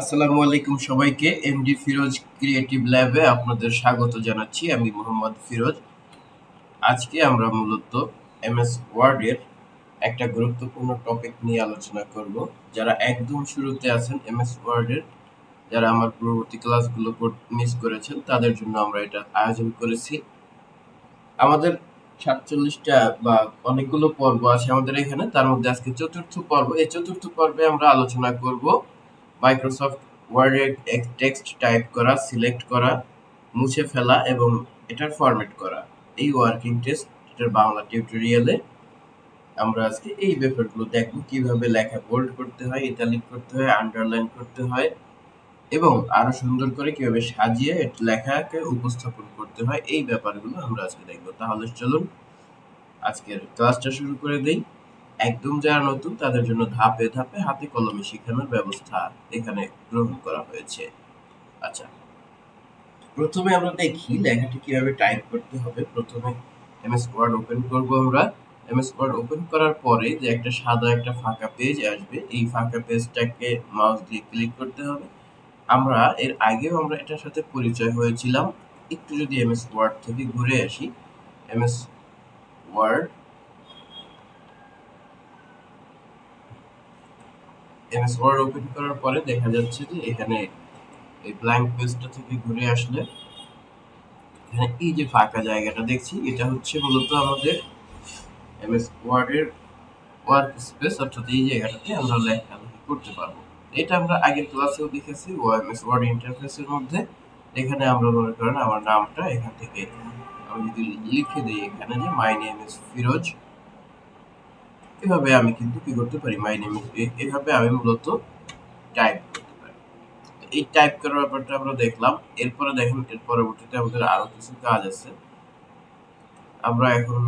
আসসালামু আলাইকুম সবাইকে এমডি ফিরোজ ক্রিয়েটিভ ল্যাবে আপনাদের স্বাগত জানাচ্ছি, আমি মোহাম্মদ ফিরোজ। আজকে আমরা মূলত এমএস ওয়ার্ডের একটা গুরুত্বপূর্ণ টপিক নিয়ে আলোচনা করব। যারা একদম শুরুতে আছেন এমএস ওয়ার্ডের যারা আমার পূর্ববর্তী ক্লাসগুলো মিস করেছেন, তাদের জন্য আমরা এটা আয়োজন করেছি। আমাদের সাতচল্লিশটা বা অনেকগুলো পর্ব আছে আমাদের এখানে, তার মধ্যে আজকে চতুর্থ পর্ব। এই চতুর্থ পর্বে আমরা আলোচনা করব মাইক্রোসফট ওয়ার্ডে টেক্সট টাইপ করা সিলেক্ট করা, মুছে ফেলা এবং এটার ফরম্যাট করা। এই ওয়ার্কিং টেস্ট এটার বাংলা টিউটোরিয়ালে আমরা আজকে এই ব্যাপারগুলো দেখব, কীভাবে লেখা বোল্ড করতে হয় ইতালিক করতে হয় আন্ডারলাইন করতে হয় এবং আরও সুন্দর করে কীভাবে সাজিয়ে লেখাকে উপস্থাপন করতে হয়, এই ব্যাপারগুলো আমরা আজকে দেখব। তাহলে চলুন, আজকের ক্লাসটা শুরু করে দেই। একদম যারা নতুন, তাদের জন্য ধাপে ধাপে হাতে কলমে শেখানোর ব্যবস্থা এখানে গ্রহণ করা হয়েছে। আচ্ছা প্রথমে আমরা দেখি লেখাটি কীভাবে টাইপ করতে হবে। প্রথমে এমএস ওয়ার্ড ওপেন করব আমরা। এমএস ওয়ার্ড ওপেন করার পরে যে একটা সাদা একটা ফাঁকা পেজ আসবে, এই ফাঁকা পেজটাকে মাউস দিয়ে ক্লিক করতে হবে। আমরা এর আগেও আমরা এটার সাথে পরিচয় হয়েছিলাম। একটু যদি এমএস ওয়ার্ড থেকে ঘুরে আসি MS word MS word open করার পরে দেখা যাচ্ছে যে এখানে এই ব্ল্যাঙ্ক পেজটা থেকে ঘুরে আসলে এখানে এই যে ফাঁকা জায়গাটা দেখছি, এটা হচ্ছে মূলত আমাদের এমএস ওয়ার্ডের ওয়ার্ক স্পেস অর্থাৎ এই জায়গাটাতে আমরা লেখালেখি করতে পারব। এটা আমরা আগের ক্লাসেও দেখেছি ও ওএমএস ওয়ার্ড ইন্টারফেসের মধ্যে। এখানে আমরা মনে করেন আমার নামটা এখান থেকে আমি যদি লিখে দিই এখানে যে মাই নেম ইজ ফিরোজ এভাবে আমি কিন্তু কি করতে পারি? মাই নেম এভাবে আমি মূলত টাইপ করতে পারি। এই টাইপ করার ব্যাপারটা আমরা দেখলাম। এরপরে দেখেন, এর পরবর্তীতে আমাদের আরও কিছু কাজ আছে। আমরা এখন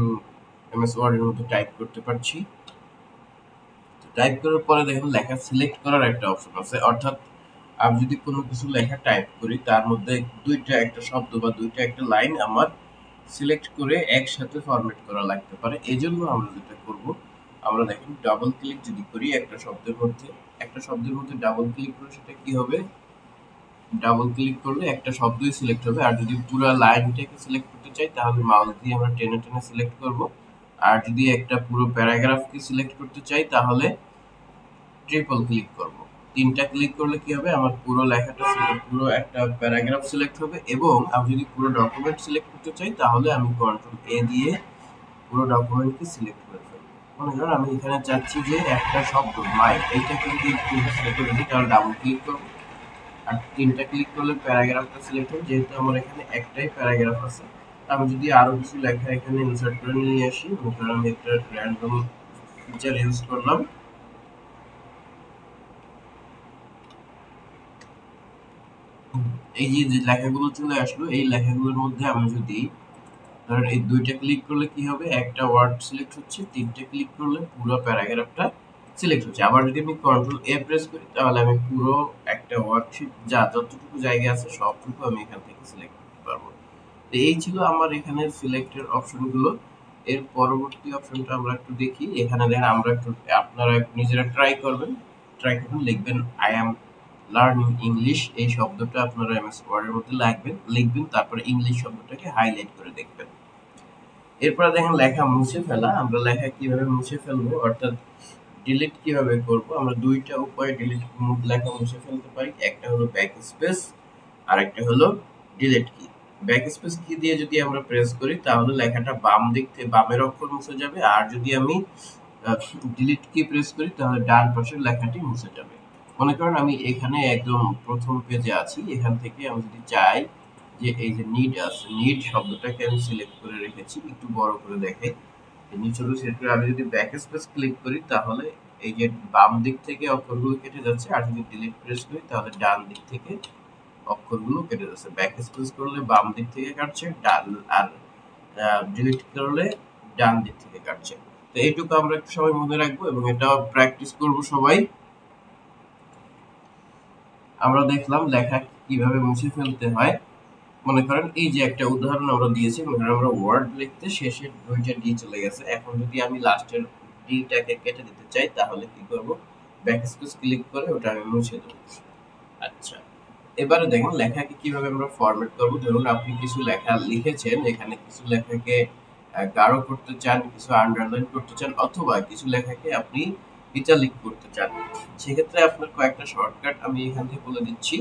এমএস ওয়ার্ডের মধ্যে টাইপ করতে পারছি। টাইপ করার পরে দেখেন, লেখা সিলেক্ট করার একটা অপশন আছে। অর্থাৎ আমি যদি কোনো কিছু লেখা টাইপ করি, তার মধ্যে দুইটা একটা শব্দ বা দুইটা একটা লাইন আমার সিলেক্ট করে একসাথে ফরম্যাট করা লাগতে পারে। এই জন্য আমরা যেটা করব আমরা দেখেন ডাবল ক্লিক যদি করি, একটা শব্দের মধ্যে, একটা শব্দের মধ্যে ডাবল ক্লিক করে সেটা কি হবে? ডাবল ক্লিক করলে একটা শব্দই সিলেক্ট হবে। আর যদি পুরো লাইনটাকে সিলেক্ট করতে চাই, তাহলে মাউস দিয়ে আমরা টেনে টেনে সিলেক্ট করব। আর যদি একটা পুরো প্যারাগ্রাফকে সিলেক্ট করতে চাই, তাহলে ট্রিপল ক্লিক করব। তিনটা ক্লিক করলে কি হবে? আমার পুরো লেখাটা পুরো একটা প্যারাগ্রাফ সিলেক্ট হবে এবং আমি যদি পুরো ডকুমেন্ট সিলেক্ট করতে চাই, তাহলে আমি কন্ট্রোল এ দিয়ে পুরো ডকুমেন্টকে সিলেক্ট করে মনে করেন আমি এখানে চাচ্ছি যে একটা শব্দ মাই এইটা কিন্তু একটু সিলেক্ট করে দিই তাহলে ডাবল ক্লিক করব। আর তিনটা ক্লিক করলে প্যারাগ্রাফটা সিলেক্ট হবে, যেহেতু আমার এখানে একটাই প্যারাগ্রাফ আছে। আমি যদি আরও কিছু লেখা এখানে ইনসার্ট করে নিয়ে আসি ধরুন আমি একটা র্যান্ডম ফিচার ইউজ করলাম। এই যে লেখাগুলো চলে আসলো, এই লেখাগুলোর মধ্যে আমি যদি ধরেন এই দুইটা ক্লিক করলে কি হবে? একটা ওয়ার্ড সিলেক্ট হচ্ছে, তিনটে ক্লিক করলে পুরো প্যারাগ্রাফটা সিলেক্ট হচ্ছে। আবার যদি আমি কন্ট্রোল এ প্রেস করি, তাহলে আমি পুরো একটা ওয়ার্কশিট যা যতটুকু জায়গা আছে, সবটুকু আমি এখান থেকে সিলেক্ট করতে পারব। তো এই ছিল আমার এখানে সিলেক্টের অপশনগুলো এর পরবর্তী অপশনটা আমরা একটু দেখি। এখানে দেখেন, আমরা একটু, আপনারা নিজেরা ট্রাই করবেন। ট্রাই করবেন, লিখবেন আই অ্যাম লার্নিং ইংলিশ এই শব্দটা আপনারা এমএস ওয়ার্ডের মধ্যে লিখবেন লিখবেন, তারপরে ইংলিশ শব্দটাকে হাইলাইট করে দেখবেন। এরপরে দেখেন লেখা মুছে ফেলা, আমরা লেখা কীভাবে মুছে ফেলব, অর্থাৎ ডিলিট কীভাবে করব, আমরা দুইটা উপায়ে ডিলিট লেখা মুছে ফেলতে পারি, একটা হলো ব্যাক স্পেস আর একটা হলো ডিলিট কি ব্যাক স্পেস কি দিয়ে যদি আমরা প্রেস করি, তাহলে লেখাটা বাম দিক থেকে বামের অক্ষর মুছে যাবে, আর যদি আমি ডিলিট কি প্রেস করি, তাহলে ডান পাশের লেখাটি মুছে যাবে। মনে করেন আমি এখানে একদম প্রথম পেজে আছি, এখান থেকে আমি যদি চাই যে এই যে নিড আছে নিড শব্দটাকে আমি সিলেক্ট করে রেখেছি, একটু বড় করে দেখাই। নিচে সিলেক্ট করে আমি যদি ব্যাক স্পেস ক্লিক করি, তাহলে এই যে বাম দিক থেকে অক্ষরগুলো কেটে যাচ্ছে, আর যদি ডিলিট প্রেস করি, তাহলে ডান দিক থেকে অক্ষরগুলো কেটে যাচ্ছে। ব্যাক স্পেস করলে বাম দিক থেকে কাটছে, ডান, আর ডিলিট করলে ডান দিক থেকে কাটছে। তো এইটুকু আমরা একটু সবাই মনে রাখব, এবং এটা প্র্যাকটিস করব সবাই। আমরা দেখলাম লেখা কীভাবে মুছে ফেলতে হয়। মনে করেন, এই যে একটা উদাহরণ আমরা দিয়েছি, মনে করেন আমরা ওয়ার্ড লিখতে শেষে দুইটা ডি চলে গেছে। এখন যদি আমি লাস্টের ডিটাকে কেটে দিতে চাই, তাহলে কি করব? ব্যাক স্পেস ক্লিক করে ওটা আমি মুছে দেব। আচ্ছা এবারে দেখেন, লেখাকে কীভাবে আমরা ফরম্যাট করব? ধরুন, আপনি কিছু লেখা লিখেছেন, এখানে কিছু লেখাকে গাঢ় করতে চান, কিছু আন্ডারলাইন করতে চান, অথবা কিছু লেখাকে আপনি ইটালিক করতে চান। সেক্ষেত্রে আপনার কয়েকটা শর্টকাট আমি এখান থেকে বলে দিচ্ছি।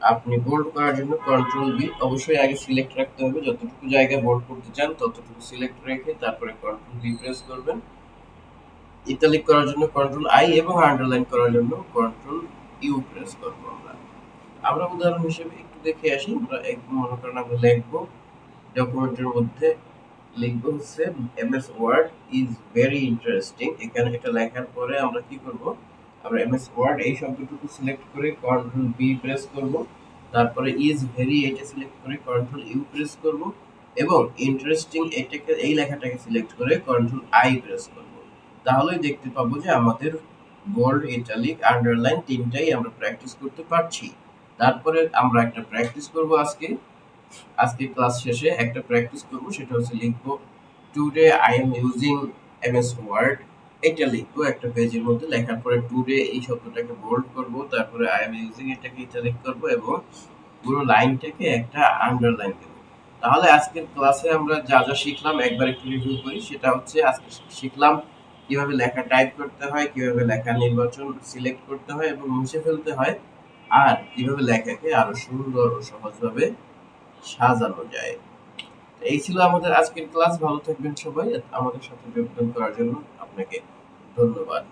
আপনি বোল্ড করার জন্য কন্ট্রোল বি অবশ্যই আগে সিলেক্ট রাখতে হবে। যতটুকু জায়গা বোল্ড করতে চান, ততটুকু সিলেক্ট রেখে তারপরে কন্ট্রোল বি প্রেস করবেন। ইটালিক করার জন্য কন্ট্রোল আই এবং আন্ডারলাইন করার জন্য কন্ট্রোল ইউ প্রেস করব আমরা। আমরা উদাহরণ হিসেবে একটু দেখে আসি। আমরা এক মনে করেন আমরা লিখব ডকুমেন্টের মধ্যে লিখব হচ্ছে MS word is very interesting এখানে এটা লেখার পরে আমরা কি করব? আমরা এমএস ওয়ার্ড এই শব্দটুকু সিলেক্ট করে কন্ট্রোল বি প্রেস করব, তারপরে ইজ ভেরি এটা সিলেক্ট করে কন্ট্রোল ইউ প্রেস করব এবং ইন্টারেস্টিং এটাকে, এই লেখাটাকে সিলেক্ট করে কন্ট্রোল আই প্রেস করব। তাহলেই দেখতে পাবো যে আমাদের বোল্ড ইটালিক আন্ডারলাইন তিনটাই আমরা প্র্যাকটিস করতে পারছি। তারপরে আমরা একটা প্র্যাকটিস করব আজকে। আজকে ক্লাস শেষে একটা প্র্যাকটিস করব, সেটা হচ্ছে লিখব today I am using MS word এটা লিখব একটা পেজের মধ্যে, লেখার পরে টুডে এই শব্দটাকে বোল্ড করব, তারপরে আই এম ইউজিং এটাকে ইটালিক করব এবং পুরো লাইনটাকে একটা আন্ডারলাইন দেব। তাহলে আজকের ক্লাসে আমরা যা যা শিখলাম, একবার একটু রিভিউ করি। সেটা হচ্ছে আজকে শিখলাম কীভাবে লেখা টাইপ করতে হয়, কীভাবে লেখা নির্বাচন সিলেক্ট করতে হয় এবং মুছে ফেলতে হয়, আর কীভাবে লেখাকে আরও সুন্দর ও সহজভাবে সাজানো যায়। এই ছিল আমাদের আজকের ক্লাস। ভালো থাকবেন সবাই। আমাদের সাথে যোগদান করার জন্য আপনাকে ধন্যবাদ।